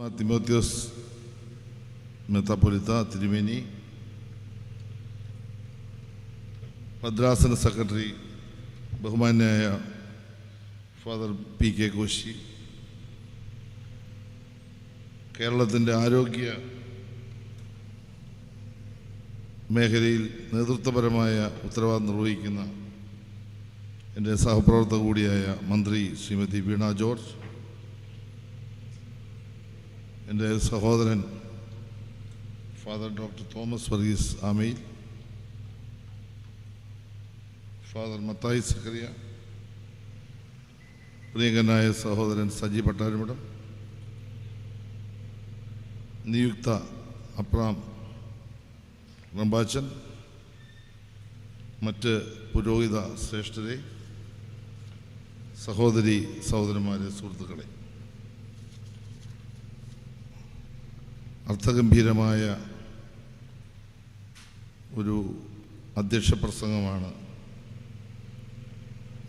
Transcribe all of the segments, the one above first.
തിമോത്യോസ് മെത്താപ്പൊലിത്ത തിരുമേനി ഭദ്രാസന സെക്രട്ടറി ബഹുമാന്യായ ഫാദർ പി കെ കോശി കേരളത്തിന്റെ ആരോഗ്യ മേഖലയിൽ നേതൃത്വപരമായ ഉത്തരവാദിത്വം നിർവഹിക്കുന്ന എന്റെ സഹപ്രവർത്തക കൂടിയായ മന്ത്രി ശ്രീമതി വീണ ജോർജ്. എന്റെ സഹോദരൻ father doctor Thomas Varghese ആമയിൽ father Mathai Zacharia പ്രിയങ്കനായ സഹോദരൻ സജി പട്ടാരമഠം നിയുക്ത അപ്രാം റംബാച്ചൻ മറ്റ് പുരോഹിത ശ്രേഷ്ഠരെ സഹോദരി സഹോദരന്മാരെ സുഹൃത്തുക്കളെ. അർത്ഥഗംഭീരമായ ഒരു അധ്യക്ഷ പ്രസംഗമാണ്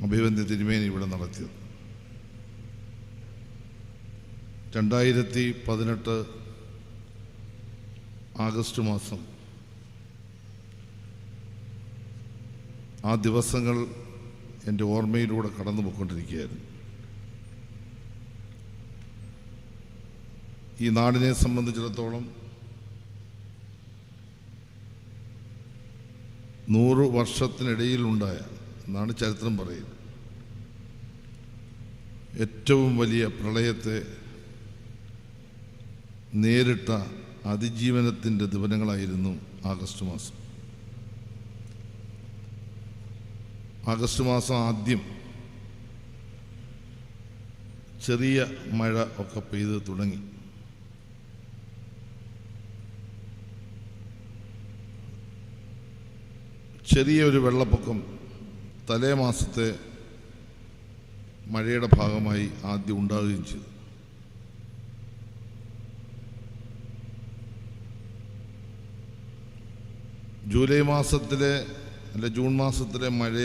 അഭിവന്ദ്യ തിരുമേനി ഇവിടെ നടത്തിയത്. രണ്ടായിരത്തി പതിനെട്ട് ആഗസ്റ്റ് മാസം ആ ദിവസങ്ങൾ എന്റെ ഓർമ്മയിലൂടെ കടന്നു പോയിക്കൊണ്ടിരിക്കുകയായിരുന്നു ഈ നാടിനെ സംബന്ധിച്ചിടത്തോളം നൂറ് വർഷത്തിനിടയിലുണ്ടായ എന്നാണ് ചരിത്രം പറയുന്നത് ഏറ്റവും വലിയ പ്രളയത്തെ നേരിട്ട അതിജീവനത്തിന്റെ ദിവനങ്ങളായിരുന്നു ആഗസ്റ്റ് മാസം. ആഗസ്റ്റ് മാസം ആദ്യം ചെറിയ മഴ ഒക്കെ പെയ്ത് തുടങ്ങി. ചെറിയൊരു വെള്ളപ്പൊക്കം തലേ മാസത്തെ മഴയുടെ ഭാഗമായി ആദ്യം ഉണ്ടാവുകയും ചെയ്തു. ജൂലൈ മാസത്തിലെ അല്ല ജൂൺ മാസത്തിലെ മഴ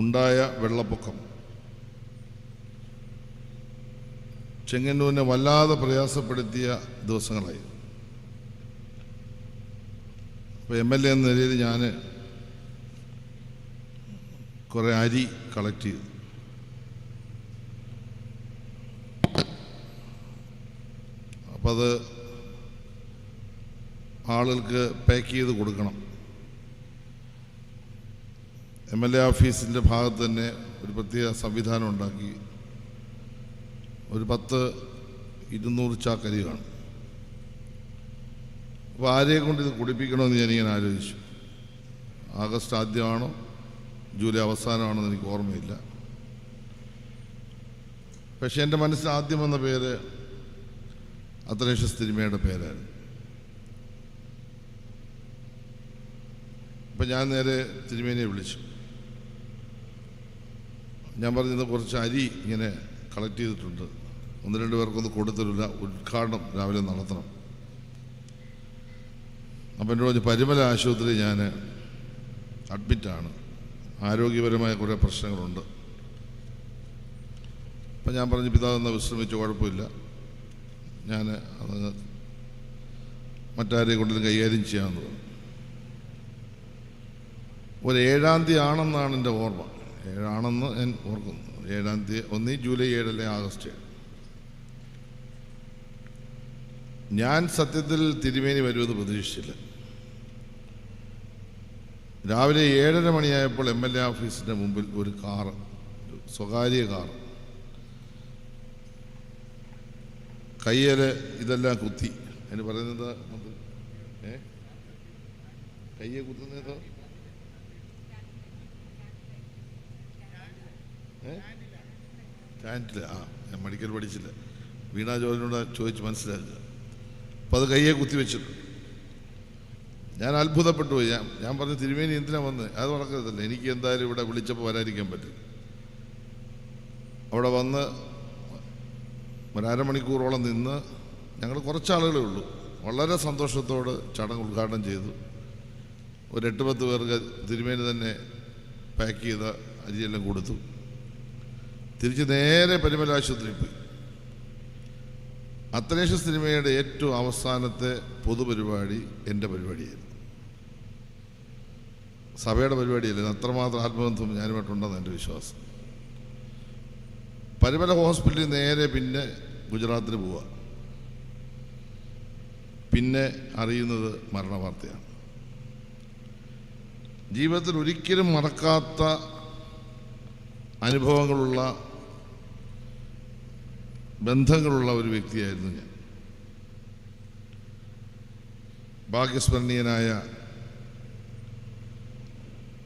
ഉണ്ടായ വെള്ളപ്പൊക്കം ചെങ്ങന്നൂരിനെ വല്ലാതെ പ്രയാസപ്പെടുത്തിയ ദിവസങ്ങളായി. അപ്പോൾ എം എൽ എ എന്ന നിലയിൽ ഞാൻ കുറേ അരി കളക്ട് ചെയ്തു. അപ്പം അത് ആളുകൾക്ക് പാക്ക് ചെയ്ത് കൊടുക്കണം. എം എൽ എ ഓഫീസിന്റെ ഭാഗത്ത് തന്നെ ഒരു പ്രത്യേക സംവിധാനം ഉണ്ടാക്കി. ഒരു പത്ത് ഇരുന്നൂറ് ചാക്കരി കാണും. അപ്പോൾ ആരെയും കൊണ്ട് ഇത് കുടിപ്പിക്കണമെന്ന് ഞാനിങ്ങനെ ആലോചിച്ചു. ആഗസ്റ്റ് ആദ്യമാണോ? ജൂലൈ അവസാനമാണോ എന്ന് എനിക്ക് ഓർമ്മയില്ല. പക്ഷേ എന്റെ മനസ്സിൽ ആദ്യം വന്ന പേര് അത്രേഷ്യസ് തിരുമയുടെ പേരായിരുന്നു. അപ്പം ഞാൻ നേരെ തിരുമേനിയെ വിളിച്ചു. ഞാൻ പറഞ്ഞത് കുറച്ച് അരി ഇങ്ങനെ കളക്ട് ചെയ്തിട്ടുണ്ട്. ഒന്ന് രണ്ട് പേർക്കൊന്ന് കൊടുത്തിട്ടില്ല ഉദ്ഘാടനം രാവിലെ നടത്തണം. അപ്പം എന്നോട് പരിമല ആശുപത്രി ഞാൻ അഡ്മിറ്റാണ്. ആരോഗ്യപരമായ കുറേ പ്രശ്നങ്ങളുണ്ട്. അപ്പം ഞാൻ പറഞ്ഞു പിതാവെന്ന് വിശ്രമിച്ച് കുഴപ്പമില്ല. ഞാൻ അത് മറ്റാരെ കൊണ്ടും കൈകാര്യം ചെയ്യാമെന്ന് ഒരു ഏഴാം തീയതി ആണെന്നാണ് എന്റെ ഓർമ്മ. ഏഴാണെന്ന് ഞാൻ ഓർക്കുന്നു. ഏഴാം തീയതി ഒന്നീ ജൂലൈ ഏഴല്ലേ ആഗസ്റ്റ് ഏഴ്. ഞാൻ സത്യത്തിൽ തിരുമേനി വരുമെന്ന് പ്രതീക്ഷിച്ചില്ല. രാവിലെ ഏഴര മണിയായപ്പോൾ എം എൽ എ ഓഫീസിന്റെ മുമ്പിൽ ഒരു കാറ് സ്വകാര്യ കാർ. കയ്യിൽ ഇതെല്ലാം കുത്തി. അതിന് പറയുന്നത് ഏ? കയ്യെ കുത്തുന്നത് സ്റ്റാൻഡിൽ ആ ഞാൻ മെഡിക്കൽ പഠിച്ചില്ല. വീണാ ജോലിനോട് ചോദിച്ച് മനസ്സിലാക്കുക. അപ്പോൾ അത് കയ്യെ കുത്തി വെച്ചിട്ടുണ്ട്. ഞാൻ അത്ഭുതപ്പെട്ടു പോയി. ഞാൻ ഞാൻ പറഞ്ഞു തിരുമേനി എന്തിനാ വന്ന്? അത് നടക്കരുതല്ല. എനിക്ക് എന്തായാലും ഇവിടെ വിളിച്ചപ്പോൾ വരാതിരിക്കാൻ പറ്റും. അവിടെ വന്ന് ഒരു അരമണിക്കൂറോളം നിന്ന് ഞങ്ങൾ കുറച്ചാളുകളേ ഉള്ളൂ. വളരെ സന്തോഷത്തോട് ചടങ്ങ് ഉദ്ഘാടനം ചെയ്തു. ഒരു എട്ട് പത്ത് പേർക്ക് തിരുമേനി തന്നെ പാക്ക് ചെയ്ത അരിയെല്ലാം കൊടുത്തു. തിരിച്ച് നേരെ പരിമല ആശുപത്രിയിൽ പോയി. അത്തനേഷ് സിനിമയുടെ ഏറ്റവും അവസാനത്തെ പൊതുപരിപാടി എന്റെ പരിപാടിയായിരുന്നു. സഭയുടെ പരിപാടിയല്ലേ? അത്രമാത്രം ആത്മബന്ധം ഞാനുമായിട്ടുണ്ടെന്ന് എന്റെ വിശ്വാസം. പരിമല ഹോസ്പിറ്റലിൽ നേരെ പിന്നെ ഗുജറാത്തിൽ പോവുക പിന്നെ അറിയുന്നത് മരണവാർത്തയാണ്. ജീവിതത്തിൽ ഒരിക്കലും മറക്കാത്ത അനുഭവങ്ങളുള്ള ബന്ധങ്ങളുള്ള ഒരു വ്യക്തിയായിരുന്നു ഞാൻ. ഭാഗ്യസ്മരണീയനായ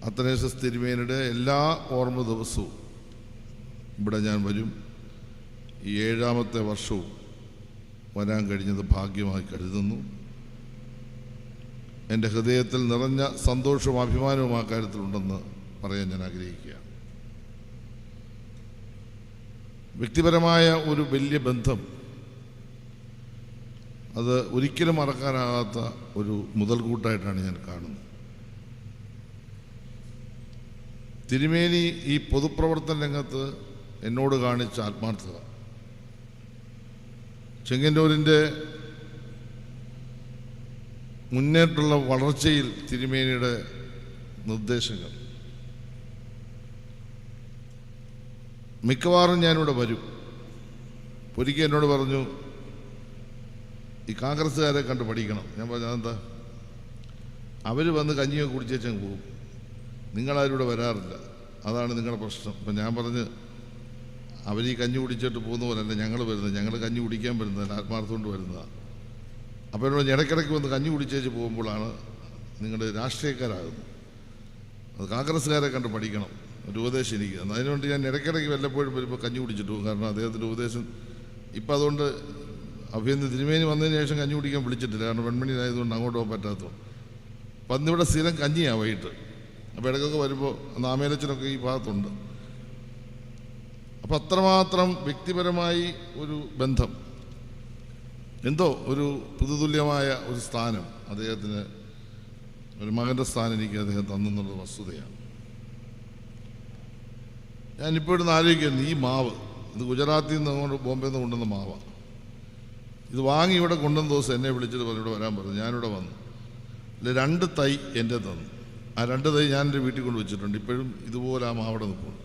അത്തനേസസ് തിരുമേനയുടെ എല്ലാ ഓർമ്മ ദിവസവും ഇവിടെ ഞാൻ വരും. ഈ ഏഴാമത്തെ വർഷവും വരാൻ കഴിഞ്ഞത് ഭാഗ്യമായി കരുതുന്നു. എന്റെ ഹൃദയത്തിൽ നിറഞ്ഞ സന്തോഷവും അഭിമാനവും ആ കാര്യത്തിലുണ്ടെന്ന് പറയാൻ ഞാൻ ആഗ്രഹിക്കുക വ്യക്തിപരമായ ഒരു വലിയ ബന്ധം അത് ഒരിക്കലും മറക്കാനാകാത്ത ഒരു മുതൽക്കൂട്ടായിട്ടാണ് ഞാൻ കാണുന്നത്. തിരുമേനി ഈ പൊതുപ്രവർത്തന രംഗത്ത് എന്നോട് കാണിച്ച ആത്മാർത്ഥത. ചെങ്ങന്നൂരിന്റെ മുന്നേറ്റുള്ള വളർച്ചയിൽ തിരുമേനിയുടെ നിർദ്ദേശങ്ങൾ. മിക്കവാറും ഞാനിവിടെ വരും. ഒരിക്കൽ എന്നോട് പറഞ്ഞു ഈ കോൺഗ്രസ്സുകാരെ കണ്ട് പഠിക്കണം. ഞാൻ പറഞ്ഞു അതെന്താ? അവർ വന്ന് കഞ്ഞിയൊക്കെ കുടിച്ചേച്ചങ്ങ് പോകും. നിങ്ങളാരും ഇവിടെ വരാറില്ല. അതാണ് നിങ്ങളുടെ പ്രശ്നം. അപ്പം ഞാൻ പറഞ്ഞ് അവർ ഈ കഞ്ഞി കുടിച്ചിട്ട് പോകുന്ന പോലല്ല ഞങ്ങൾ വരുന്നത്. ഞങ്ങൾ കഞ്ഞി കുടിക്കാൻ വരുന്നത് ആത്മാർത്ഥം കൊണ്ട് വരുന്നതാണ് അപ്പോൾ എന്നോട് ഇടയ്ക്കിടയ്ക്ക് വന്ന് കഞ്ഞി കുടിച്ചേച്ച് പോകുമ്പോഴാണ് നിങ്ങളുടെ രാഷ്ട്രീയക്കാരാകുന്നത്. അത് കോൺഗ്രസ്സുകാരെ കണ്ട് പഠിക്കണം. ഒരു ഉപദേശം എനിക്ക്. തന്നു. അതിനുവേണ്ടി ഞാൻ ഇടയ്ക്കിടയ്ക്ക് വല്ലപ്പോഴും വരുമ്പോൾ കഞ്ഞി കുടിച്ചിട്ട് പോകും. കാരണം അദ്ദേഹത്തിന്റെ ഉപദേശം ഇപ്പം അതുകൊണ്ട് അഭ്യന്തര തിരുമേനി വന്നതിന് ശേഷം കഞ്ഞി കുടിക്കാൻ വിളിച്ചിട്ടില്ല. കാരണം വെൺമണിയിലായതുകൊണ്ട് അങ്ങോട്ട് പോകാൻ പറ്റാത്തതുകൊണ്ട്. അപ്പം അന്നിവിടെ സ്ഥിരം കഞ്ഞിയാണ് വൈകിട്ട്. അപ്പോൾ ഇടയ്ക്കൊക്കെ വരുമ്പോൾ നാമേലച്ചനൊക്കെ ഈ ഭാഗത്തുണ്ട്. അപ്പം അത്രമാത്രം വ്യക്തിപരമായി ഒരു ബന്ധം. എന്തോ ഒരു പുതുതുല്യമായ ഒരു സ്ഥാനം അദ്ദേഹത്തിന് ഒരു മകന്റെ സ്ഥാനം എനിക്ക് അദ്ദേഹം തന്നെന്നുള്ള വസ്തുതയാണ്. ഞാനിപ്പോൾ ഇവിടുന്ന് ആലോചിക്കുന്നു ഈ മാവ് ഇത് ഗുജറാത്തിൽ നിന്ന് അങ്ങോട്ട് ബോംബെയിൽ നിന്ന് കൊണ്ടുവന്ന മാവാണ് ഇത് വാങ്ങി ഇവിടെ കൊണ്ടുവന്ന ദിവസം എന്നെ വിളിച്ചിട്ട് പറഞ്ഞു ഇവിടെ വരാൻ പറഞ്ഞു. ഞാനിവിടെ വന്നു. അല്ലെ രണ്ട് തൈ എന്റെ തന്നു. ആ രണ്ട് തൈ ഞാൻ എന്റെ വീട്ടിൽ കൊണ്ട് വെച്ചിട്ടുണ്ട്. ഇപ്പോഴും ഇതുപോലെ ആ മാവിടെ നിൽക്കുന്നു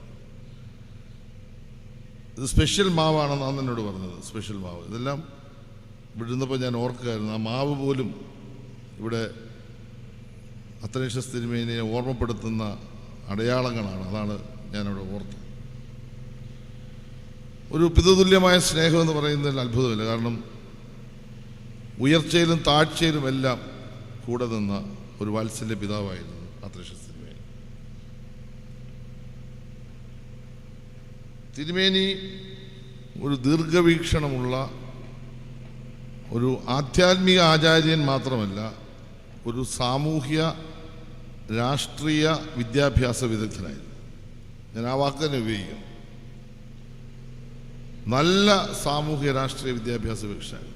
ഇത് സ്പെഷ്യൽ മാവാണെന്നാണ് എന്നോട് പറഞ്ഞത് സ്പെഷ്യൽ മാവ്. ഇതെല്ലാം വിടുന്നപ്പോൾ ഞാൻ ഓർക്കുകയായിരുന്നു. ആ മാവ് പോലും ഇവിടെ അത്തനേഷസ് സ്ഥിരമേനെ ഓർമ്മപ്പെടുത്തുന്ന അടയാളങ്ങളാണ്. അതാണ് ഞാനവിടെ ഓർത്തത്. ഒരു പിതതുല്യമായ സ്നേഹം എന്ന് പറയുന്നതിൽ അത്ഭുതമില്ല. കാരണം ഉയർച്ചയിലും താഴ്ചയിലും എല്ലാം കൂടെ നിന്ന ഒരു വാത്സല്യ പിതാവായിരുന്നു. അത്തനേഷസ് തിരുമേനി തിരുമേനി ഒരു ദീർഘവീക്ഷണമുള്ള ഒരു ആധ്യാത്മിക ആചാര്യൻ മാത്രമല്ല ഒരു സാമൂഹ്യ രാഷ്ട്രീയ വിദ്യാഭ്യാസ വിദഗ്ധനായിരുന്നു ഞാൻ ആ വാക്ക് തന്നെ ഉപയോഗിക്കും. നല്ല സാമൂഹ്യ രാഷ്ട്രീയ വിദ്യാഭ്യാസ വിദഗ്ധനായിരുന്നു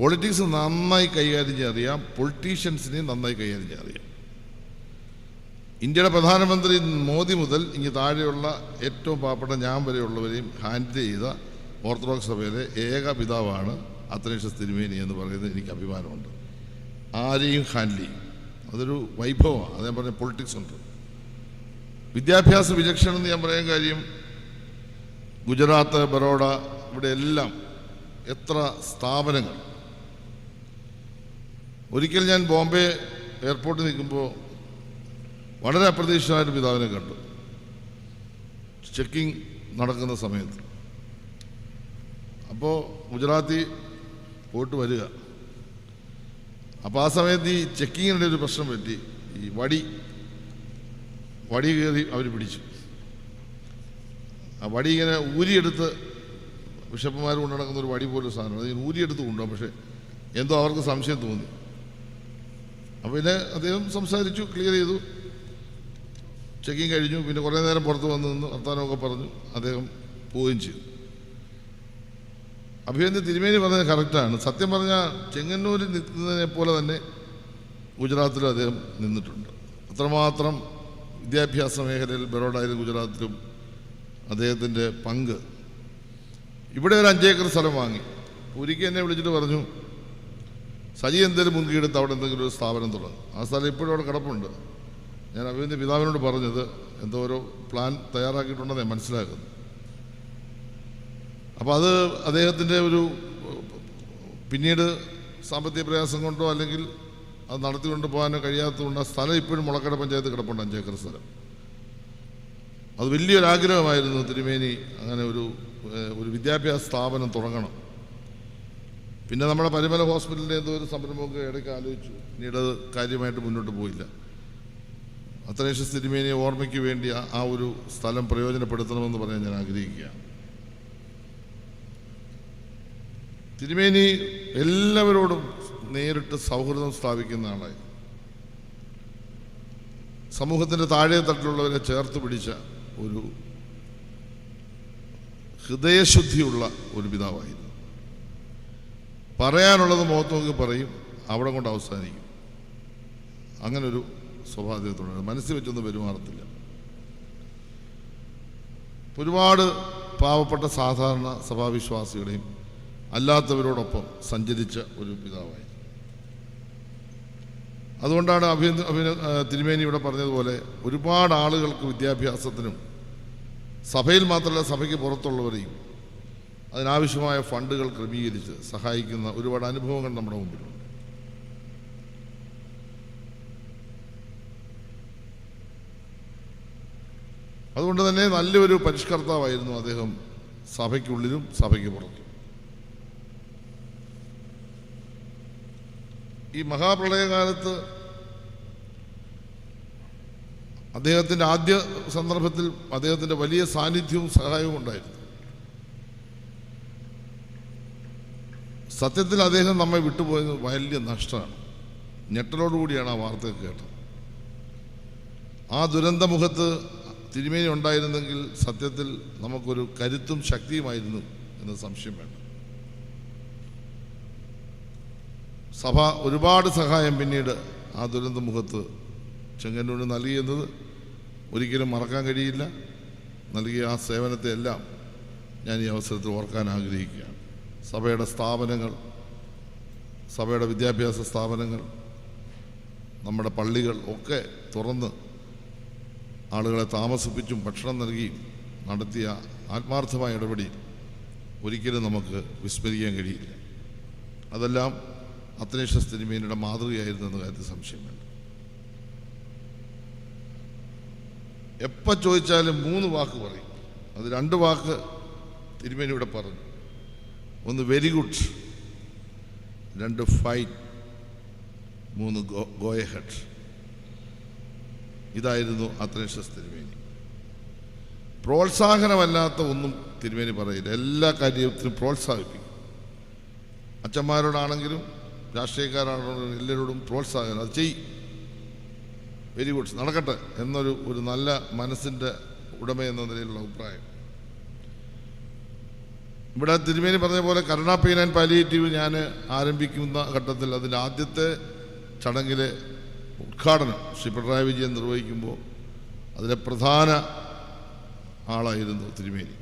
പൊളിറ്റിക്സ് നന്നായി കൈകാര്യം ചെയ്യാൻ അറിയാം. പൊളിറ്റീഷ്യൻസിനെയും നന്നായി കൈകാര്യം ചെയ്യാൻ അറിയാം. ഇന്ത്യയുടെ പ്രധാനമന്ത്രി മോദി മുതൽ ഇനി താഴെയുള്ള ഏറ്റവും പാവപ്പെട്ട ഞാൻ വരെയുള്ളവരെയും ഹാൻഡിൽ ചെയ്ത ഓർത്തഡോക്സ് സഭയിലെ ഏക പിതാവാണ് അത്തനേഷ്യസ് തിരുമേനി എന്ന് പറയുന്നത് എനിക്ക് അഭിമാനമുണ്ട്. ആരെയും ഹാൻഡിൽ ചെയ്യും. അതൊരു വൈഭവമാണ്. അത് ഞാൻ പറഞ്ഞ പൊളിറ്റിക്സ് ഉണ്ട്. വിദ്യാഭ്യാസ വിചക്ഷണം എന്ന് ഞാൻ പറയാൻ കാര്യം ഗുജറാത്ത് ബറോഡ ഇവിടെ എല്ലാം എത്ര സ്ഥാപനങ്ങൾ ഒരിക്കൽ ഞാൻ ബോംബെ എയർപോർട്ടിൽ നിൽക്കുമ്പോൾ വളരെ അപ്രതീക്ഷിതമായിട്ട് പിതാവിനെ കണ്ടു. ചെക്കിംഗ് നടക്കുന്ന സമയത്ത്. അപ്പോൾ ഗുജറാത്തി പോയിട്ട് വരിക. അപ്പോൾ ആ സമയത്ത് ഈ ചെക്കിങ്ങിന്റെ ഒരു പ്രശ്നം പറ്റി. ഈ വടി വടി കയറി അവർ പിടിച്ചു. ആ വടി ഇങ്ങനെ ഊരിയെടുത്ത് ബിഷപ്പുമാർ കൊണ്ടു നടക്കുന്ന ഒരു വടി പോലൊരു സാധനം അത് ഊരിയെടുത്ത് കൊണ്ടുപോകാം. പക്ഷേ എന്തോ അവർക്ക് സംശയം തോന്നി. അപ്പോൾ പിന്നെ അദ്ദേഹം സംസാരിച്ചു ക്ലിയർ ചെയ്തു. ചെക്കിങ് കഴിഞ്ഞു. പിന്നെ കുറേ നേരം പുറത്ത് വന്ന് നിന്ന് വർത്തമാനമൊക്കെ പറഞ്ഞു. അദ്ദേഹം പോവുകയും ചെയ്തു. അഭിയന്തി തിരുമേനി പറഞ്ഞത് കറക്റ്റാണ് സത്യം പറഞ്ഞാൽ ചെങ്ങന്നൂരിൽ നിൽക്കുന്നതിനെ പോലെ തന്നെ ഗുജറാത്തിൽ അദ്ദേഹം നിന്നിട്ടുണ്ട്. അത്രമാത്രം വിദ്യാഭ്യാസ മേഖലയിൽ ബറോഡയിലും ഗുജറാത്തിലും അദ്ദേഹത്തിന്റെ പങ്ക്. ഇവിടെ ഒരു അഞ്ചേക്കർ സ്ഥലം വാങ്ങി. പുരിക്ക് എന്നെ വിളിച്ചിട്ട് പറഞ്ഞു സജി എന്തെങ്കിലും മുൻകീടുത്ത് അവിടെ എന്തെങ്കിലും ഒരു സ്ഥാപനം തുടങ്ങും. ആ സ്ഥലം ഇപ്പോഴും അവിടെ കിടപ്പുണ്ട്. ഞാൻ അഭിനന്ദ പിതാവിനോട് പറഞ്ഞത് എന്തോ ഒരു പ്ലാൻ തയ്യാറാക്കിയിട്ടുണ്ടെന്ന് ഞാൻ മനസ്സിലാക്കുന്നു. അപ്പോൾ അത് അദ്ദേഹത്തിന്റെ ഒരു പിന്നീട് സാമ്പത്തിക പ്രയാസം കൊണ്ടോ അല്ലെങ്കിൽ അത് നടത്തിക്കൊണ്ട് പോകാനോ കഴിയാത്തതുകൊണ്ട് ആ സ്ഥലം ഇപ്പോഴും മുളക്കട പഞ്ചായത്ത് കിടപ്പുണ്ട് അഞ്ചേക്കർ സ്ഥലം. അത് വലിയൊരാഗ്രഹമായിരുന്നു തിരുമേനി അങ്ങനെ ഒരു ഒരു വിദ്യാഭ്യാസ സ്ഥാപനം തുടങ്ങണം. പിന്നെ നമ്മുടെ പരിമല ഹോസ്പിറ്റലിന്റെ എന്തോ ഒരു സംരംഭമൊക്കെ ഇടയ്ക്ക് ആലോചിച്ചു. പിന്നീട് കാര്യമായിട്ട് മുന്നോട്ട് പോയില്ല. അത്രേഷ്യ തിരുമേനിയെ ഓർമ്മയ്ക്ക് വേണ്ടി ആ ഒരു സ്ഥലം പ്രയോജനപ്പെടുത്തണമെന്ന് പറയാൻ ഞാൻ ആഗ്രഹിക്കുകയാണ്. തിരുമേനി എല്ലാവരോടും നേരിട്ട് സൗഹൃദം സ്ഥാപിക്കുന്ന ആളായി. സമൂഹത്തിന്റെ താഴെ തട്ടിലുള്ളവരെ ചേർത്ത് പിടിച്ച ഒരു ഹൃദയശുദ്ധിയുള്ള ഒരു പിതാവായിരുന്നു പറയാനുള്ളത് മുഖത്ത് നോക്കി പറയും അവിടെ കൊണ്ട് അവസാനിക്കും. അങ്ങനൊരു സ്വഭാവത്തോടെ മനസ്സിൽ വെച്ചൊന്നും പെരുമാറത്തില്ല. ഒരുപാട് പാവപ്പെട്ട സാധാരണ സഭാവിശ്വാസികളെയും അല്ലാത്തവരോടൊപ്പം സഞ്ചരിച്ച ഒരു പിതാവായി. അതുകൊണ്ടാണ് അഭിന അഭിന തിരുമേനി ഇവിടെ പറഞ്ഞതുപോലെ ഒരുപാട് ആളുകൾക്ക് വിദ്യാഭ്യാസത്തിനും സഭയിൽ മാത്രമല്ല സഭയ്ക്ക് പുറത്തുള്ളവരെയും അതിനാവശ്യമായ ഫണ്ടുകൾ ക്രമീകരിച്ച് സഹായിക്കുന്ന ഒരുപാട് അനുഭവങ്ങൾ നമ്മുടെ മുമ്പിലുണ്ട്. അതുകൊണ്ട് തന്നെ നല്ലൊരു പരിഷ്കർത്താവായിരുന്നു അദ്ദേഹം സഭയ്ക്കുള്ളിലും സഭയ്ക്ക് പുറത്തും. ഈ മഹാപ്രളയകാലത്ത് അദ്ദേഹത്തിന്റെ ആദ്യ സന്ദർഭത്തിൽ അദ്ദേഹത്തിന്റെ വലിയ സാന്നിധ്യവും സഹായവും ഉണ്ടായിരുന്നു. സത്യത്തിൽ അദ്ദേഹം നമ്മെ വിട്ടുപോയത് വലിയ നഷ്ടമാണ്. ഞെട്ടലോടുകൂടിയാണ് ആ വാർത്ത കേട്ടത്. ആ ദുരന്തമുഖത്ത് തിരുമേനി ഉണ്ടായിരുന്നെങ്കിൽ സത്യത്തിൽ നമുക്കൊരു കരുത്തും ശക്തിയുമായിരുന്നു എന്ന് സംശയം വേണം സഭ ഒരുപാട് സഹായം പിന്നീട് ആ ദുരന്തമുഖത്ത് ചെങ്ങന്നൂരിന് നൽകിയെന്നത് ഒരിക്കലും മറക്കാൻ കഴിയില്ല. നൽകിയ ആ സേവനത്തെ എല്ലാം ഞാൻ ഈ അവസരത്തിൽ ഓർക്കാൻ ആഗ്രഹിക്കുകയാണ്. സഭയുടെ സ്ഥാപനങ്ങൾ സഭയുടെ വിദ്യാഭ്യാസ സ്ഥാപനങ്ങൾ നമ്മുടെ പള്ളികൾ ഒക്കെ തുറന്ന് ആളുകളെ താമസിപ്പിച്ചും ഭക്ഷണം നൽകിയും നടത്തിയ ആത്മാർത്ഥമായ ഇടപെടി ഒരിക്കലും നമുക്ക് വിസ്മരിക്കാൻ കഴിയില്ല. അതെല്ലാം അത്തനേഷ തിരുമേനിയുടെ മാതൃകയായിരുന്നു എന്ന കാര്യത്തിൽ സംശയം വേണ്ട. എപ്പോൾ ചോദിച്ചാലും മൂന്ന് വാക്ക് പറയും. അത് രണ്ട് വാക്ക് തിരുമേനിയുടെ പറഞ്ഞു. ഒന്ന് വെരി ഗുഡ് രണ്ട് ഫൈൻ മൂന്ന് ഗോ ഗോയഹട്ട് ഇതായിരുന്നു അത്രേഷ്യസ് തിരുമേനി. പ്രോത്സാഹനമല്ലാത്ത ഒന്നും തിരുമേനി പറയില്ല. എല്ലാ കാര്യത്തിനും പ്രോത്സാഹിപ്പിക്കും. അച്ഛന്മാരോടാണെങ്കിലും രാഷ്ട്രീയക്കാരാണെങ്കിലും എല്ലാവരോടും പ്രോത്സാഹനം. അത് ചെയ്. വെരി ഗുഡ് നടക്കട്ടെ എന്നൊരു ഒരു നല്ല മനസ്സിന്റെ ഉടമ എന്ന നിലയിലുള്ള അഭിപ്രായം. ഇവിടെ തിരുമേനി പറഞ്ഞ പോലെ കരുണ പെയിൻ ആൻഡ് പാലിയേറ്റീവ് ഞാൻ ആരംഭിക്കുന്ന ഘട്ടത്തിൽ അതിന്റെ ആദ്യത്തെ ചടങ്ങിലെ ഉദ്ഘാടനം ശ്രീ പിണറായി വിജയൻ നിർവഹിക്കുമ്പോൾ അതിലെ പ്രധാന ആളായിരുന്നു തിരുമേനി.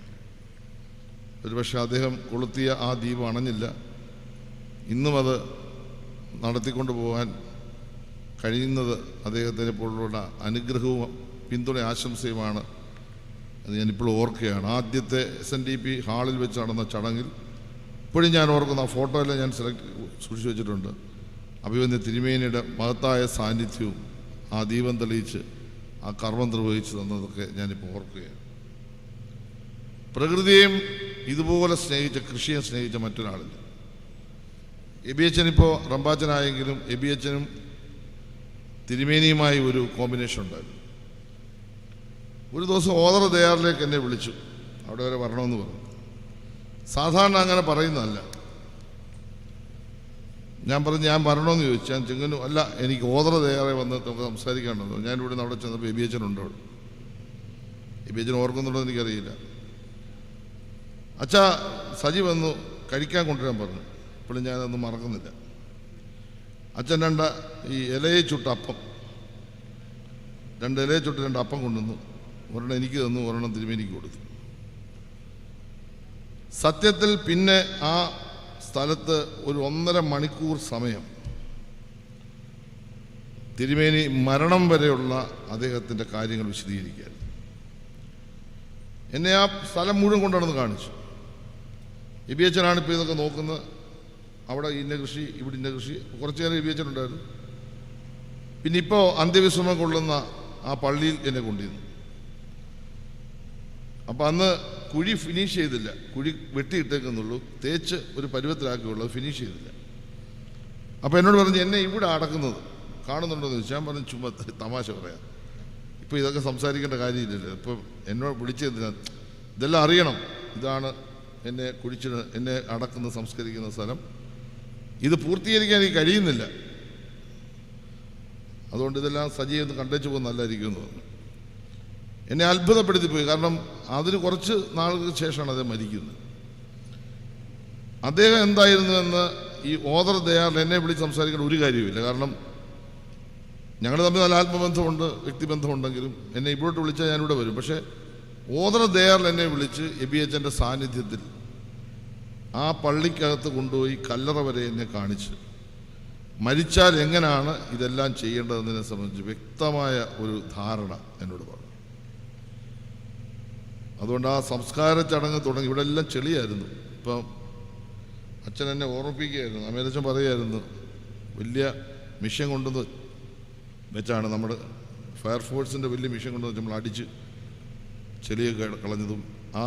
ഒരുപക്ഷെ അദ്ദേഹം കൊളുത്തിയ ആ ദ്വീപ് അണഞ്ഞില്ല. ഇന്നും അത് നടത്തിക്കൊണ്ടു പോകാൻ കഴിയുന്നത് അദ്ദേഹത്തിനെ പോലുള്ള അനുഗ്രഹവും പിന്തുണ ആശംസയുമാണ് അത് ഞാനിപ്പോൾ ഓർക്കുകയാണ്. ആദ്യത്തെ എസ് എൻ ഡി പി ഹാളിൽ വെച്ച് നടന്ന ചടങ്ങിൽ ഇപ്പോഴും ഞാൻ ഓർക്കുന്ന ആ ഫോട്ടോ എല്ലാം ഞാൻ സെലക്ട് സൂക്ഷിച്ചു വെച്ചിട്ടുണ്ട്. അഭിവന്ദ്യ തിരുമേനിയുടെ മഹത്തായ സാന്നിധ്യവും ആ ദീപം തെളിയിച്ച് ആ കർമ്മം നിർവഹിച്ചു തന്നതൊക്കെ ഞാനിപ്പോൾ ഓർക്കുകയാണ്. പ്രകൃതിയെയും ഇതുപോലെ സ്നേഹിച്ച കൃഷിയെ സ്നേഹിച്ച മറ്റൊരാളില്ല. എബി അച്ഛൻ ഇപ്പോൾ റമ്പാച്ചനായെങ്കിലും എബി അച്ഛനും തിരുമേനിയുമായി ഒരു കോമ്പിനേഷൻ ഉണ്ടായിരുന്നു. ഒരു ദിവസം ഓതറ ദയാറിലേക്ക് എന്നെ വിളിച്ചു. അവിടെ വരെ വരണമെന്ന് പറഞ്ഞു. സാധാരണ അങ്ങനെ പറയുന്നതല്ല. ഞാൻ പറഞ്ഞു ഞാൻ വരണമെന്ന് ചോദിച്ചു. ഞാൻ ചെങ്ങനു അല്ല എനിക്ക് ഓതറ തയ്യാറെ വന്ന് നമുക്ക് ഞാൻ ഇവിടെ നിന്ന് അവിടെ ചെന്നപ്പോൾ എബി അച്ഛനുണ്ട് അവിടെ. എബി അച്ഛൻ ഓർക്കുന്നുണ്ടോ എനിക്കറിയില്ല. അച്ഛാ സജി വന്നു. കഴിക്കാൻ കൊണ്ടുവരാൻ പറഞ്ഞു. ഇപ്പോഴും ഞാനതൊന്നും മറക്കുന്നില്ല. അച്ഛൻ രണ്ട ഈ ഇലയെ ചുട്ട അപ്പം. രണ്ട് ഇലയെ ചുട്ട് രണ്ട് അപ്പം കൊണ്ടുവന്നു. ഒരെണ്ണം എനിക്ക് തന്നു ഒരെണ്ണം തിരുമേനിക്ക് കൊടുത്തു. സത്യത്തിൽ പിന്നെ ആ സ്ഥലത്ത് ഒരു ഒന്നര മണിക്കൂർ സമയം തിരുമേനി മരണം വരെയുള്ള അദ്ദേഹത്തിന്റെ കാര്യങ്ങൾ വിശദീകരിക്കാൻ എന്നെ ആ സ്ഥലം മുഴുവൻ കൊണ്ടുവന്ന് കാണിച്ചു. ഇബി അച്ഛനാണ് ഇപ്പോൾ ഇതൊക്കെ നോക്കുന്നത്. അവിടെ ഇന്ന കൃഷി ഇവിടെ ഇന്ന കൃഷി കുറച്ച് നേരം ഇബി അച്ഛനുണ്ടായിരുന്നു പിന്നെ ഇപ്പോൾ അന്ത്യവിശ്രമം കൊള്ളുന്ന ആ പള്ളിയിൽ എന്നെ കൊണ്ടിരുന്നു അപ്പം അന്ന് കുഴി ഫിനിഷ് ചെയ്തില്ല. കുഴി വെട്ടിയിട്ടേക്കുന്നുള്ളൂ. തേച്ച് ഒരു പരുവത്തിലാക്കിയുള്ളൂ. ഫിനിഷ് ചെയ്തില്ല. അപ്പോൾ എന്നോട് പറഞ്ഞു എന്നെ ഇവിടെ അടക്കുന്നത്. കാണുന്നുണ്ടോ എന്ന് ഞാൻ പറഞ്ഞു ചുമ്മാ തമാശ പറയാം. ഇപ്പോൾ ഇതൊക്കെ സംസാരിക്കേണ്ട കാര്യമില്ലല്ലോ. ഇപ്പം എന്നോട് വിളിച്ചതിന് ഇതെല്ലാം അറിയണം. ഇതാണ് എന്നെ കുടിച്ച് എന്നെ അടക്കുന്ന സംസ്കരിക്കുന്ന സ്ഥലം. ഇത് പൂർത്തീകരിക്കാൻ എനിക്ക് കഴിയുന്നില്ല. അതുകൊണ്ട് ഇതെല്ലാം സജീവം കണ്ടേച്ചു പോകുന്ന നല്ലതായിരിക്കും എന്ന് പറഞ്ഞു. എന്നെ അത്ഭുതപ്പെടുത്തിപ്പോയി കാരണം അതിന് കുറച്ച് നാളുകൾക്ക് ശേഷമാണ് അദ്ദേഹം മരിക്കുന്നത്. അദ്ദേഹം എന്തായിരുന്നു എന്ന് ഈ ഓദർ ദയാൽ എന്നെ വിളിച്ച് സംസാരിക്കേണ്ട ഒരു കാര്യവുമില്ല. കാരണം ഞങ്ങൾ തമ്മിൽ നല്ല ആത്മബന്ധമുണ്ട് വ്യക്തിബന്ധമുണ്ടെങ്കിലും എന്നെ ഇവിടോട്ട് വിളിച്ചാൽ ഞാനിവിടെ വരും. പക്ഷേ ഓദർ ദയാൽ എന്നെ വിളിച്ച് എബി എച്ചന്റെ സാന്നിധ്യത്തിൽ ആ പള്ളിക്കകത്ത് കൊണ്ടുപോയി കല്ലറ വരെ എന്നെ കാണിച്ച് മരിച്ചാൽ എങ്ങനെയാണ് ഇതെല്ലാം ചെയ്യേണ്ടതെന്നതിനെ സംബന്ധിച്ച് വ്യക്തമായ ഒരു ധാരണ എന്നോട് പറഞ്ഞു. അതുകൊണ്ട് ആ സംസ്കാര ചടങ്ങ് തുടങ്ങി. ഇവിടെ എല്ലാം ചെളിയായിരുന്നു. ഇപ്പം അച്ഛൻ എന്നെ ഓർമ്മിപ്പിക്കുകയായിരുന്നു. അമേരച്ചൻ പറയുമായിരുന്നു വലിയ മിഷൻ കൊണ്ടുവന്ന് വെച്ചാണ് നമ്മുടെ ഫയർഫോഴ്സിന്റെ വലിയ മിഷൻ കൊണ്ടുവന്ന് നമ്മൾ അടിച്ച് ചെളിയൊക്കെ കളഞ്ഞതും ആ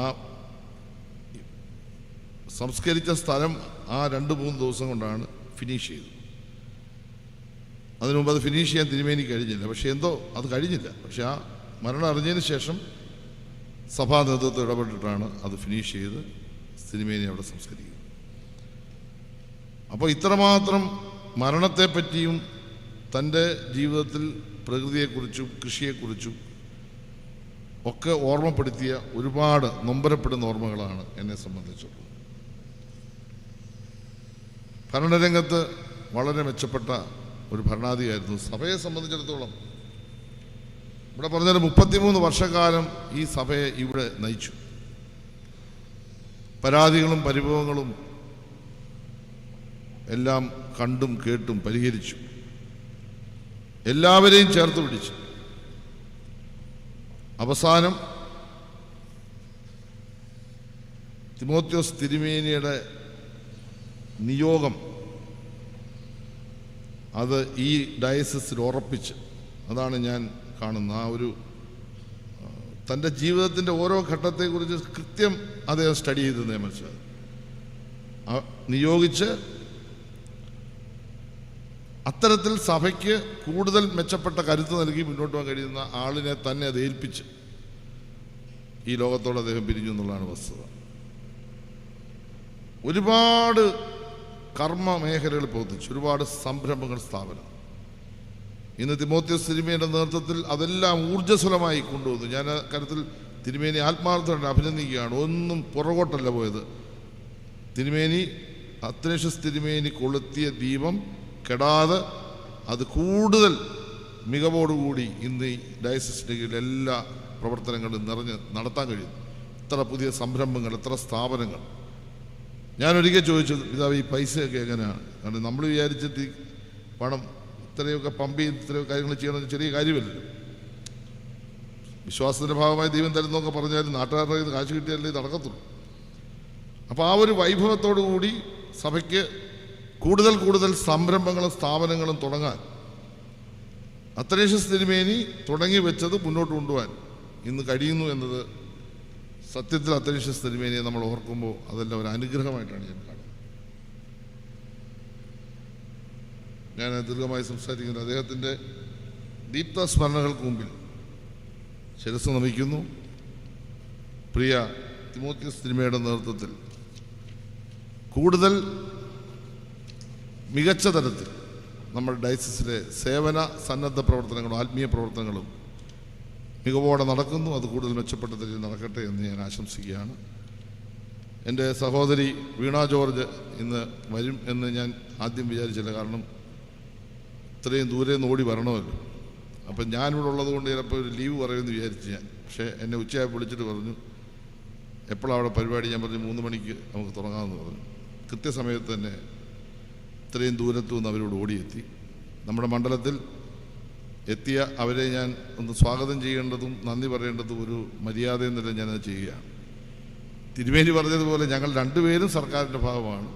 സംസ്കരിച്ച സ്ഥലം ആ രണ്ട് മൂന്ന് ദിവസം കൊണ്ടാണ് ഫിനിഷ് ചെയ്തത്. അതിനു മുമ്പ് അത് ഫിനിഷ് ചെയ്യാൻ തിരുമേനി കഴിഞ്ഞില്ല. പക്ഷേ എന്തോ അത് കഴിഞ്ഞില്ല. പക്ഷേ ആ മരണം അറിഞ്ഞതിന് ശേഷം സഭാ നേതൃത്വം ഇടപെട്ടിട്ടാണ് അത് ഫിനിഷ് ചെയ്ത് സിനിമയെ അവിടെ സംസ്കരിക്കുന്നത്. അപ്പോൾ ഇത്രമാത്രം മരണത്തെപ്പറ്റിയും തന്റെ ജീവിതത്തിൽ പ്രകൃതിയെക്കുറിച്ചും കൃഷിയെക്കുറിച്ചും ഒക്കെ ഓർമ്മപ്പെടുത്തിയ ഒരുപാട് നൊമ്പരപ്പെടുന്ന ഓർമ്മകളാണ് എന്നെ സംബന്ധിച്ചുള്ളത് ഭരണരംഗത്ത് വളരെ മെച്ചപ്പെട്ട ഒരു ഭരണാധികാരിയായിരുന്നു. സഭയെ സംബന്ധിച്ചിടത്തോളം ഇവിടെ പറഞ്ഞാൽ മുപ്പത്തിമൂന്ന് വർഷക്കാലം ഈ സഭയെ ഇവിടെ നയിച്ചു. പരാതികളും പരിഭവങ്ങളും എല്ലാം കണ്ടും കേട്ടും പരിഹരിച്ചു. എല്ലാവരെയും ചേർത്ത് പിടിച്ചു. അവസാനം തിമോത്യോസ് തിരുമേനിയുടെ നിയോഗം അത് ഈ ഡയസിസിൽ ഉറപ്പിച്ച് അതാണ് ഞാൻ കാണുന്ന ആ ഒരു തന്റെ ജീവിതത്തിന്റെ ഓരോ ഘട്ടത്തെക്കുറിച്ച് കൃത്യം അദ്ദേഹം സ്റ്റഡി ചെയ്ത് നിയമിച്ചത് മനസ്സിലായി ആ, നിയോഗിച്ച് അത്തരത്തിൽ സഭയ്ക്ക് കൂടുതൽ മെച്ചപ്പെട്ട കരുത്ത് നൽകി മുന്നോട്ട് പോകാൻ കഴിയുന്ന ആളിനെ തന്നെ അത് ഏൽപ്പിച്ച് ഈ ലോകത്തോട് അദ്ദേഹം പിരിഞ്ഞു എന്നുള്ളതാണ് വസ്തുത. ഒരുപാട് കർമ്മ മേഖലകൾ പ്രവർത്തിച്ചു. ഒരുപാട് സംരംഭങ്ങൾ സ്ഥാപനം. ഇന്ന് തിമോത്യസ് തിരുമേനിയുടെ നേതൃത്വത്തിൽ അതെല്ലാം ഊർജസ്വലമായി കൊണ്ടുവന്നു. ഞാൻ കാര്യത്തിൽ തിരുമേനി ആത്മാർത്ഥമായിട്ട് അഭിനന്ദിക്കുകയാണ്. ഒന്നും പുറകോട്ടല്ല പോയത്. തിരുമേനി അത്നേഷ്യസ് തിരുമേനി കൊളുത്തിയ ദീപം കെടാതെ അത് കൂടുതൽ മികവോടുകൂടി ഇന്ന് ഈ ഡയസിസിന്റെ കീഴിൽ എല്ലാ പ്രവർത്തനങ്ങളും നിറഞ്ഞ് നടത്താൻ കഴിയുന്നു. എത്ര പുതിയ സംരംഭങ്ങൾ എത്ര സ്ഥാപനങ്ങൾ. ഞാൻ ഒരിക്കൽ ചോദിച്ചു പിതാവ് ഈ പൈസയൊക്കെ എങ്ങനെയാണ്? കാരണം നമ്മൾ വിചാരിച്ചിട്ട് പണം ഇത്രയൊക്കെ പമ്പ് ഇത്രയോ കാര്യങ്ങൾ ചെയ്യണമെന്ന് ചെറിയ കാര്യമല്ലല്ലോ വിശ്വാസത്തിന്റെ ഭാഗമായി ദൈവം തരുന്നൊക്കെ പറഞ്ഞാലും നാട്ടുകാരുടെ നിന്ന് കാശ് കിട്ടിയാലേ ഇത് നടക്കത്തുള്ളൂ. അപ്പോൾ ആ ഒരു വൈഭവത്തോടു കൂടി സഭയ്ക്ക് കൂടുതൽ കൂടുതൽ സംരംഭങ്ങളും സ്ഥാപനങ്ങളും തുടങ്ങാൻ അത്രേഷ്യസ് തിരുമേനി തുടങ്ങി വെച്ചത് മുന്നോട്ട് കൊണ്ടുപോകാൻ ഇന്ന് കഴിയുന്നു എന്നത് സത്യത്തിൽ അത്രേഷ്യസ് തിരുമേനിയെ നമ്മൾ ഓർക്കുമ്പോൾ അതെല്ലാം ഒരു അനുഗ്രഹമായിട്ടാണ് ഞാൻ കാണുന്നത്. ഞാൻ ദീർഘമായി സംസാരിക്കുന്നു. അദ്ദേഹത്തിന്റെ ദീപ്ത സ്മരണകൾക്ക് മുമ്പിൽ ശിരസ് നമിക്കുന്നു. പ്രിയ തിമോത്യസ് സിനിമയുടെ നേതൃത്വത്തിൽ. കൂടുതൽ മികച്ച തരത്തിൽ നമ്മൾ ഡയസിസിലെ സേവന സന്നദ്ധ പ്രവർത്തനങ്ങളും ആത്മീയ പ്രവർത്തനങ്ങളും മികവോടെ നടക്കുന്നു. അത് കൂടുതൽ മെച്ചപ്പെട്ട തരത്തിൽ നടക്കട്ടെ എന്ന് ഞാൻ ആശംസിക്കുകയാണ്. എന്റെ സഹോദരി വീണ ജോർജ് ഇന്ന് വരും എന്ന് ഞാൻ ആദ്യം വിചാരിച്ചില്ല. കാരണം ഇത്രയും ദൂരെ നിന്ന് ഓടി വരണമല്ലോ. അപ്പം ഞാനിവിടെ ഉള്ളത് കൊണ്ട് ചിലപ്പോൾ ഒരു ലീവ് പറയുമെന്ന് വിചാരിച്ചു ഞാൻ. പക്ഷേ എന്നെ ഉച്ചയായി വിളിച്ചിട്ട് പറഞ്ഞു എപ്പോഴാണ് അവിടെ പരിപാടി? ഞാൻ പറഞ്ഞു മൂന്ന് മണിക്ക് നമുക്ക് തുടങ്ങാമെന്ന് പറഞ്ഞു. കൃത്യസമയത്ത് തന്നെ ഇത്രയും ദൂരത്തു നിന്ന് അവരോട് ഓടിയെത്തി. നമ്മുടെ മണ്ഡലത്തിൽ എത്തിയ അവരെ ഞാൻ ഒന്ന് സ്വാഗതം ചെയ്യേണ്ടതും നന്ദി പറയേണ്ടതും ഒരു മര്യാദ എന്നല്ല ഞാനത് ചെയ്യുകയാണ്. തിരുമേനി പറഞ്ഞതുപോലെ ഞങ്ങൾ രണ്ടുപേരും സർക്കാരിന്റെ ഭാഗമാണ്.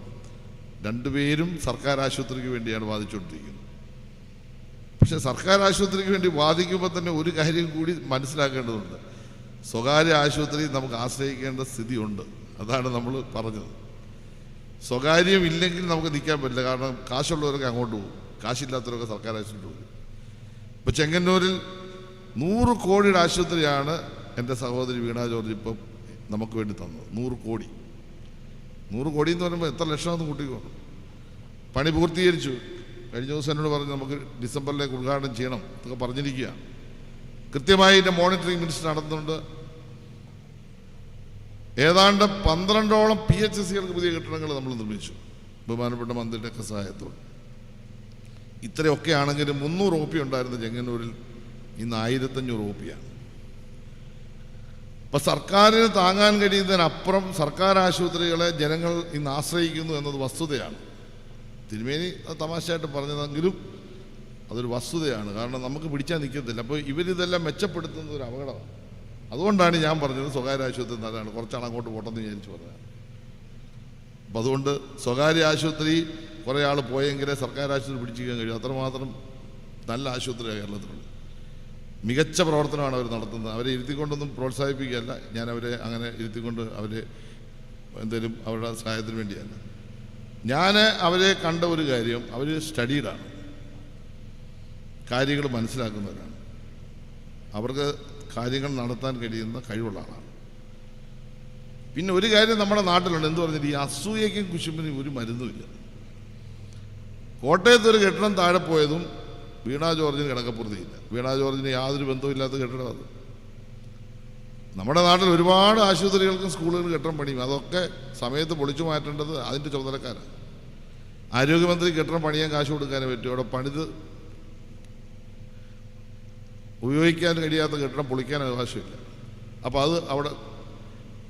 രണ്ടുപേരും സർക്കാർ ആശുപത്രിക്ക് വേണ്ടിയാണ് വാദിച്ചുകൊണ്ടിരിക്കുന്നത്. പക്ഷെ സർക്കാർ ആശുപത്രിക്ക് വേണ്ടി വാദിക്കുമ്പോൾ തന്നെ ഒരു കാര്യം കൂടി മനസ്സിലാക്കേണ്ടതുണ്ട്. സ്വകാര്യ ആശുപത്രി നമുക്ക് ആശ്രയിക്കേണ്ട സ്ഥിതിയുണ്ട്. അതാണ് നമ്മൾ പറഞ്ഞത്. സ്വകാര്യം ഇല്ലെങ്കിൽ നമുക്ക് നിൽക്കാൻ പറ്റില്ല. കാരണം കാശുള്ളവരൊക്കെ അങ്ങോട്ട് പോകും. കാശില്ലാത്തവരൊക്കെ സർക്കാർ ആശുപത്രി പോകും. ഇപ്പം ചെങ്ങന്നൂരിൽ നൂറ് കോടിയുടെ ആശുപത്രിയാണ് എന്റെ സഹോദരി വീണ ജോർജ് ഇപ്പം നമുക്ക് വേണ്ടി തന്നത്. നൂറ് കോടി. നൂറ് കോടി എന്ന് പറയുമ്പോൾ എത്ര ലക്ഷമെന്ന് കൂട്ടിക്കോണം പണി പൂർത്തീകരിച്ചു. കഴിഞ്ഞ ദിവസം എന്നോട് പറഞ്ഞ് നമുക്ക് ഡിസംബറിലേക്ക് ഉദ്ഘാടനം ചെയ്യണം എന്നൊക്കെ പറഞ്ഞിരിക്കുക കൃത്യമായി ഇതിന്റെ മോണിറ്ററിംഗ് മിനിസ്റ്റർ നടത്തുന്നുണ്ട്. ഏതാണ്ട് പന്ത്രണ്ടോളം പി എച്ച് എസ് സികൾക്ക് പുതിയ കെട്ടിടങ്ങൾ നമ്മൾ നിർമ്മിച്ചു. ബഹുമാനപ്പെട്ട മന്ത്രിയുടെ ഒക്കെ സഹായത്തോടെ. ഇത്രയൊക്കെ ആണെങ്കിലും മുന്നൂറ് ഒ പി ഉണ്ടായിരുന്ന ചെങ്ങന്നൂരിൽ ഇന്ന് ആയിരത്തഞ്ഞൂറ് ഒ പിയാണ് അപ്പൊ സർക്കാരിന് താങ്ങാൻ കഴിയുന്നതിനപ്പുറം സർക്കാർ ആശുപത്രികളെ ജനങ്ങൾ ഇന്ന് ആശ്രയിക്കുന്നു എന്നത് വസ്തുതയാണ്. തിരുമേനി തമാശയായിട്ട് പറഞ്ഞതെങ്കിലും അതൊരു വസ്തുതയാണ്. കാരണം നമുക്ക് പിടിച്ചാൽ നിൽക്കത്തില്ല. അപ്പോൾ ഇവരിതെല്ലാം മെച്ചപ്പെടുത്തുന്ന ഒരു അപകടമാണ്. അതുകൊണ്ടാണ് ഞാൻ പറഞ്ഞത് സ്വകാര്യ ആശുപത്രി നല്ലതാണ്. കുറച്ചാൾ അങ്ങോട്ട് പോട്ടെന്ന് വിചാരിച്ചു പറഞ്ഞത് അപ്പം അതുകൊണ്ട് സ്വകാര്യ ആശുപത്രി കുറേ ആൾ പോയെങ്കിലേ സർക്കാർ ആശുപത്രി പിടിച്ചിരിക്കാൻ കഴിയും. അത്രമാത്രം നല്ല ആശുപത്രിയാണ് കേരളത്തിലുള്ളത്. മികച്ച പ്രവർത്തനമാണ് അവർ നടത്തുന്നത്. അവരെ ഇരുത്തിക്കൊണ്ടൊന്നും പ്രോത്സാഹിപ്പിക്കുകയല്ല. ഞാൻ അവരെ അങ്ങനെ ഇരുത്തിക്കൊണ്ട് അവരെ എന്തെങ്കിലും അവരുടെ സഹായത്തിന് വേണ്ടിയല്ല. ഞാൻ അവരെ കണ്ട ഒരു കാര്യം അവർ സ്റ്റഡീഡാണ്. കാര്യങ്ങൾ മനസ്സിലാക്കുന്നവരാണ്. അവർക്ക് കാര്യങ്ങൾ നടത്താൻ കഴിയുന്ന കഴിവുള്ള ആളാണ്. പിന്നെ ഒരു കാര്യം നമ്മുടെ നാട്ടിലുണ്ട്. എന്ത് പറഞ്ഞാൽ ഈ അസൂയയ്ക്കും കുശുമ്പിനും ഒരു മരുന്നുമില്ല കോട്ടയത്ത് ഒരു കെട്ടിടം താഴെ പോയതും വീണാ ജോർജിന് കിടക്കപ്പുറത്തിയില്ല വീണാ ജോർജിന് യാതൊരു ബന്ധവുമില്ലാത്ത കെട്ടിടം അത്. നമ്മുടെ നാട്ടിൽ ഒരുപാട് ആശുപത്രികൾക്കും സ്കൂളുകൾക്കും കെട്ടിടം പണിയും. അതൊക്കെ സമയത്ത് പൊളിച്ചു മാറ്റേണ്ടത് അതിന്റെ ചുമതലക്കാരാണ്. ആരോഗ്യമന്ത്രി കെട്ടിടം പണിയാൻ കാശ് കൊടുക്കാനേ പറ്റും. അവിടെ പണിത് ഉപയോഗിക്കാൻ കഴിയാത്ത കെട്ടിടം പൊളിക്കാൻ അവകാശമില്ല അപ്പോൾ അത് അവിടെ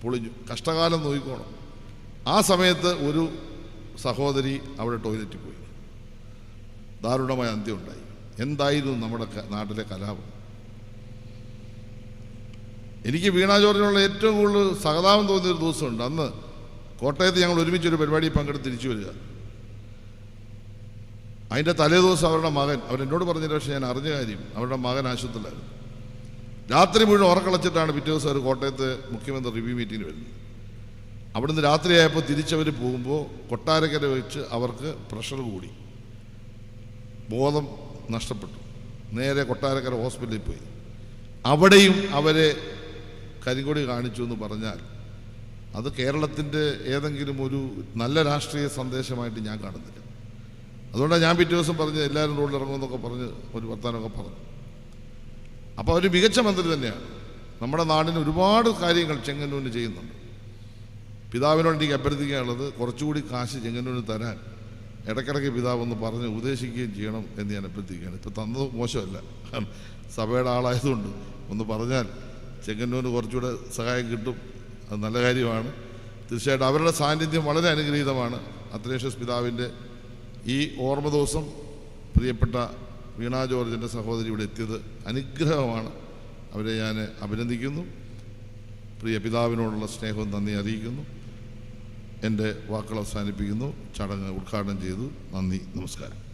പൊളിഞ്ഞു. കഷ്ടകാലം നോക്കിക്കോണം. ആ സമയത്ത് ഒരു സഹോദരി അവിടെ ടോയ്ലറ്റിൽ പോയി. ദാരുണമായ അന്ത്യം ഉണ്ടായി. എന്തായിരുന്നു നമ്മുടെ നാട്ടിലെ കലാപം? എനിക്ക് വീണ ജോർജിനുള്ള ഏറ്റവും കൂടുതൽ സഹതാപം തോന്നിയൊരു ദിവസമുണ്ട്. അന്ന് കോട്ടയത്ത് ഞങ്ങൾ ഒരുമിച്ച് ഒരു പരിപാടി പങ്കെടുത്ത് തിരിച്ചു വരിക. അതിന്റെ തലേ ദിവസം അവരുടെ മകൻ അവരെന്നോട് പറഞ്ഞില്ല പക്ഷേ ഞാൻ അറിഞ്ഞ കാര്യം അവരുടെ മകൻ ആശുപത്രിയിലായിരുന്നു. രാത്രി മുഴുവൻ ഉറക്കളച്ചിട്ടാണ് പിറ്റേ ദിവസം അവർ കോട്ടയത്ത് മുഖ്യമന്ത്രി റിവ്യൂ മീറ്റിംഗിന് വരുന്നത്. അവിടുന്ന് രാത്രിയായപ്പോൾ തിരിച്ചവർ പോകുമ്പോൾ കൊട്ടാരക്കര വെച്ച് അവർക്ക് പ്രഷർ കൂടി. ബോധം നഷ്ടപ്പെട്ടു. നേരെ കൊട്ടാരക്കര ഹോസ്പിറ്റലിൽ പോയി. അവിടെയും അവരെ കരിങ്കൊടി കാണിച്ചു എന്ന് പറഞ്ഞാൽ അത് കേരളത്തിന്റെ ഏതെങ്കിലും ഒരു നല്ല രാഷ്ട്രീയ സന്ദേശമായിട്ട് ഞാൻ കാണുന്നില്ല. അതുകൊണ്ടാണ് ഞാൻ പിറ്റേ ദിവസം പറഞ്ഞ് എല്ലാവരും റോഡിൽ ഇറങ്ങുമെന്നൊക്കെ പറഞ്ഞ് ഒരു വർത്തമാനമൊക്കെ പറഞ്ഞു. അപ്പോൾ അവർ മികച്ച മന്ത്രി തന്നെയാണ്. നമ്മുടെ നാടിന് ഒരുപാട് കാര്യങ്ങൾ ചെങ്ങന്നൂരിന് ചെയ്യുന്നുണ്ട്. പിതാവിനോട് എനിക്ക് അഭ്യർത്ഥിക്കാനുള്ളത് കുറച്ചുകൂടി കാശ് ചെങ്ങന്നൂരിന് തരാൻ ഇടയ്ക്കിടയ്ക്ക് പിതാവ് ഒന്ന് പറഞ്ഞ് ഉപദേശിക്കുകയും ചെയ്യണം എന്ന് ഞാൻ അഭ്യർത്ഥിക്കുകയാണ്. ഇപ്പോൾ തന്നത് മോശമല്ല. സഭയുടെ ആളായതുകൊണ്ട് ഒന്ന് പറഞ്ഞാൽ ചെങ്ങന്നൂരിന് കുറച്ചുകൂടെ സഹായം കിട്ടും. അത് നല്ല കാര്യമാണ്. തീർച്ചയായിട്ടും അവരുടെ സാന്നിധ്യം വളരെ അനുഗ്രഹീതമാണ്. അത്രേഷ്യസ് പിതാവിന്റെ ഈ ഓർമ്മ ദിവസം പ്രിയപ്പെട്ട വീണ ജോർജിന്റെ സഹോദരി ഇവിടെ എത്തിയത് അനുഗ്രഹമാണ്. അവരെ ഞാൻ അഭിനന്ദിക്കുന്നു. പ്രിയ പിതാവിനോടുള്ള സ്നേഹവും നന്ദി അറിയിക്കുന്നു. എന്റെ വാക്കുകൾ അവസാനിപ്പിക്കുന്നു. ചടങ്ങ് ഉദ്ഘാടനം ചെയ്തു. നന്ദി. നമസ്കാരം.